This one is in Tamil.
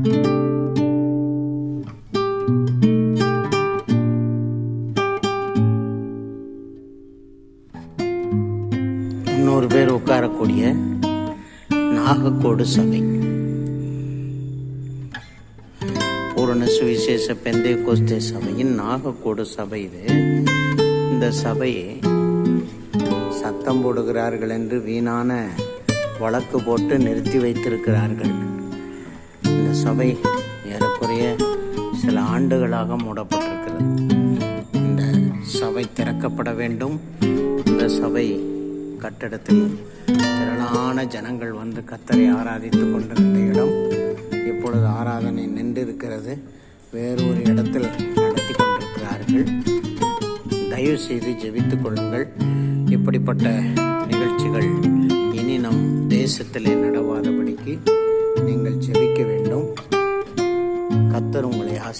இன்னொரு பேர் உட்காரக்கூடிய நாகக்கோடு சபை. பூரண சுவிசேஷ பெந்தை கோஸ்தே சபையின் நாகக்கோடு சபை இது. இந்த சபையை சத்தம் போடுகிறார்கள் என்று வீணான வழக்கு போட்டு நிறுத்தி வைத்திருக்கிறார்கள். சபை ஏறக்குறைய சில ஆண்டுகளாக மூடப்பட்டிருக்கிறது. இந்த சபை திறக்கப்பட வேண்டும். இந்த சபை கட்டடத்தில் திரளான ஜனங்கள் வந்து கத்தரை ஆராதித்து கொண்டிருந்த இடம் இப்பொழுது ஆராதனை நின்றிருக்கிறது. வேறொரு இடத்தில் நடத்தி கொண்டிருக்கிறார்கள். தயவு செய்து ஜெபித்துக் கொள்ளுங்கள். இப்படிப்பட்ட நிகழ்ச்சிகள் இனி நம் தேசத்திலே நடவாதபடிக்கு நீங்கள் ஜெபிக்க வேண்டும். तर उमळे हा